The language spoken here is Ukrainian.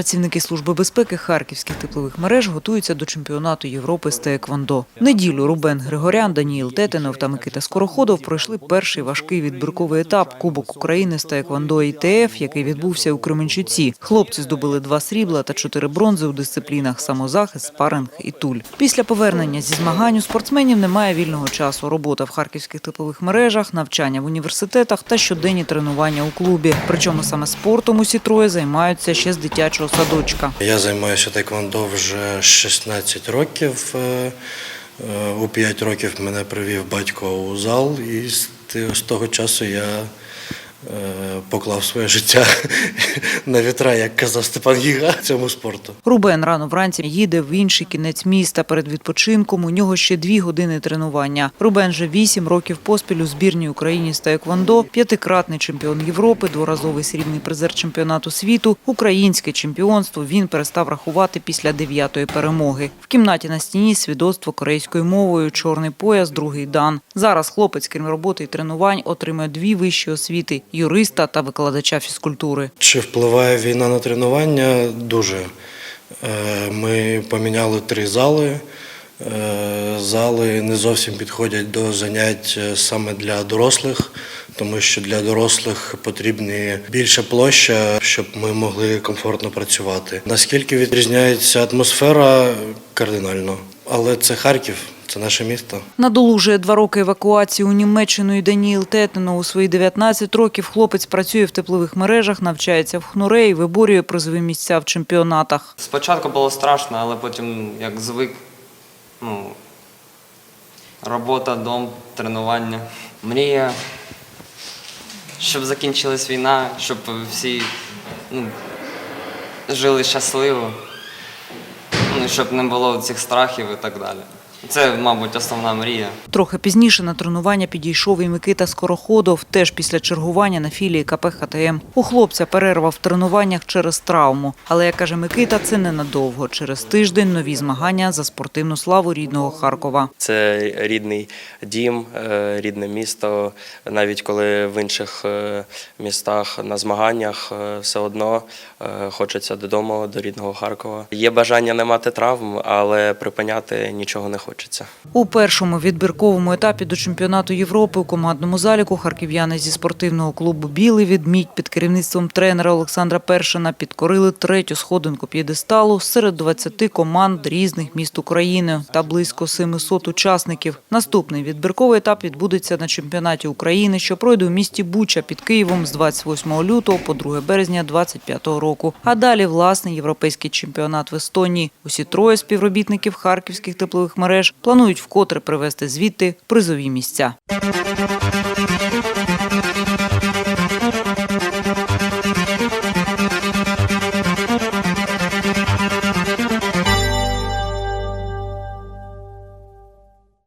Працівники служби безпеки харківських теплових мереж готуються до чемпіонату Європи з таеквондо. В Неділю Рубен Григорян, Даніїл Тетенов та Микита Скороходов пройшли перший важкий відбірковий етап Кубок України з таеквондо ІТФ, який відбувся у Кременчуці. Хлопці здобули два срібла та чотири бронзи у дисциплінах самозахист, спаринг і туль. Після повернення зі змагань у спортсменів немає вільного часу. Робота в харківських теплових мережах, навчання в університетах та щоденні тренування у клубі. Причому саме спортом усі троє займаються ще з дитячого садочка. Я займаюся тайквондо вже 16 років. Е, е, У 5 років мене привів батько у зал, і з того часу я поклав своє життя на вітра, як казав Степан Гіга, цьому спорту. Рубен рано вранці їде в інший кінець міста. Перед відпочинком у нього ще дві години тренування. Рубен же вісім років поспіль у збірній Україні з таеквондо, п'ятикратний чемпіон Європи, дворазовий срібний призер чемпіонату світу. Українське чемпіонство він перестав рахувати після дев'ятої перемоги. В кімнаті на стіні свідоцтво корейською мовою, чорний пояс, другий дан. Зараз хлопець, крім роботи і тренувань, отримує дві вищі освіти юриста та викладача фізкультури. Чи впливає війна на тренування? Дуже. Е, Ми поміняли три зали. Е, Зали не зовсім підходять до занять е, саме для дорослих, тому що для дорослих потрібні більша площа, щоб ми могли комфортно працювати. Наскільки відрізняється атмосфера кардинально, але це Харків, це наше місто. Надолужує два роки евакуації у Німеччину і Даніїл Тетено. У свої 19 років хлопець працює в теплових мережах, навчається в хнуре і виборює призові місця в чемпіонатах. Спочатку було страшно, але потім як звик. Ну, робота, дом, тренування. Мрія, щоб закінчилась війна, щоб всі ну, жили щасливо, щоб не було цих страхів і так далі. Це, мабуть, основна мрія. Трохи пізніше на тренування підійшов і Микита Скороходов, теж після чергування на філії КП ХТМ. У хлопця перерва в тренуваннях через травму. Але, як каже Микита, це ненадовго. Через тиждень нові змагання за спортивну славу рідного Харкова. Це рідний дім, е, рідне місто. Навіть коли в інших е, містах на змаганнях е, все одно хочеться додому, до рідного Харкова. Є бажання не мати травм, але припиняти нічого не хочеться. У першому відбірковому етапі до чемпіонату Європи у командному заліку харків'яни зі спортивного клубу Білий відмідь під керівництвом тренера Олександра Першина підкорили третю сходинку п'єдесталу серед 20 команд різних міст України та близько 700 учасників. Наступний відбірковий етап відбудеться на чемпіонаті України, що пройде у місті Буча під Києвом з 28 лютого по 2 березня 2025 року. А далі власний європейський чемпіонат в Естонії. Усі троє співробітників харківських теплових мереж планують вкотре привезти звідти призові місця.